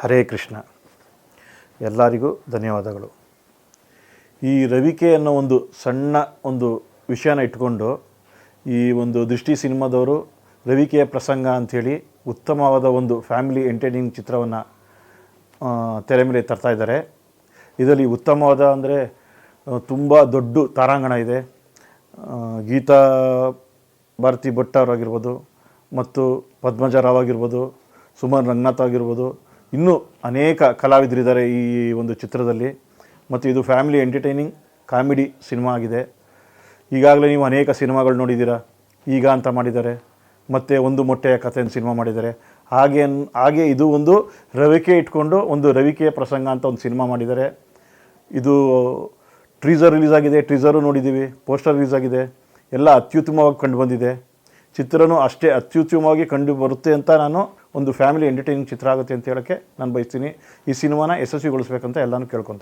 ಹರೇ ಕೃಷ್ಣ. ಎಲ್ಲರಿಗೂ ಧನ್ಯವಾದಗಳು. ಈ ರವಿಕೆ ಅನ್ನೋ ಒಂದು ಸಣ್ಣ ಒಂದು ವಿಷಯನ ಇಟ್ಕೊಂಡು ಈ ಒಂದು ದೃಷ್ಟಿ ಸಿನಿಮಾದವರು ರವಿಕೆಯ ಪ್ರಸಂಗ ಅಂಥೇಳಿ ಉತ್ತಮವಾದ ಒಂದು ಫ್ಯಾಮಿಲಿ ಎಂಟರ್ಟೈನಿಂಗ್ ಚಿತ್ರವನ್ನು ತೆರೆ ಮೇಲೆ ತರ್ತಾ ಇದ್ದಾರೆ. ಇದರಲ್ಲಿ ಉತ್ತಮವಾದ ಅಂದರೆ ತುಂಬ ದೊಡ್ಡ ತಾರಾಂಗಣ ಇದೆ. ಗೀತಾ ಭಾರತಿ ಭಟ್ ಅವರಾಗಿರ್ಬೋದು, ಮತ್ತು ಪದ್ಮಜ ರಾವ್ ಆಗಿರ್ಬೋದು, ಸುಮನ್ ರಂಗನಾಥ್ ಆಗಿರ್ಬೋದು ಇನ್ನೂ ಅನೇಕ ಕಲಾವಿದರಿದ್ದಾರೆ ಈ ಒಂದು ಚಿತ್ರದಲ್ಲಿ. ಮತ್ತು ಇದು ಫ್ಯಾಮಿಲಿ ಎಂಟರ್ಟೈನಿಂಗ್ ಕಾಮಿಡಿ ಸಿನಿಮಾ ಆಗಿದೆ. ಈಗಾಗಲೇ ನೀವು ಅನೇಕ ಸಿನಿಮಾಗಳು ನೋಡಿದ್ದೀರಾ? ಈಗ ಅಂತ ಮಾಡಿದ್ದಾರೆ. ಮತ್ತು ಒಂದು ಮೊಟ್ಟೆಯ ಕಥೆಯನ್ನು ಸಿನಿಮಾ ಮಾಡಿದ್ದಾರೆ. ಹಾಗೆ ಹಾಗೆ ಇದು ಒಂದು ರವಿಕೆ ಇಟ್ಕೊಂಡು ಒಂದು ರವಿಕೆಯ ಪ್ರಸಂಗ ಅಂತ ಒಂದು ಸಿನಿಮಾ ಮಾಡಿದ್ದಾರೆ. ಇದು ಟ್ರೀಸರ್ ರಿಲೀಸ್ ಆಗಿದೆ. ಟ್ರೀಸರು ನೋಡಿದ್ದೀವಿ. ಪೋಸ್ಟರ್ ರಿಲೀಸ್ ಆಗಿದೆ. ಎಲ್ಲ ಅತ್ಯುತ್ತಮವಾಗಿ ಕಂಡು ಬಂದಿದೆ. ಚಿತ್ರನೂ ಅಷ್ಟೇ ಅತ್ಯುತ್ತಮವಾಗಿ ಕಂಡು ಬರುತ್ತೆ ಅಂತ ನಾನು ಒಂದು ಫ್ಯಾಮಿಲಿ ಎಂಟರ್ಟೈನಿಂಗ್ ಚಿತ್ರ ಆಗುತ್ತೆ ಅಂತ ಹೇಳೋಕ್ಕೆ ನಾನು ಬಯಸ್ತೀನಿ. ಈ ಸಿನಿಮಾನ ಯಶಸ್ವಿಗೊಳಿಸ್ಬೇಕಂತ ಎಲ್ಲನೂ ಕೇಳ್ಕೊತೀನಿ.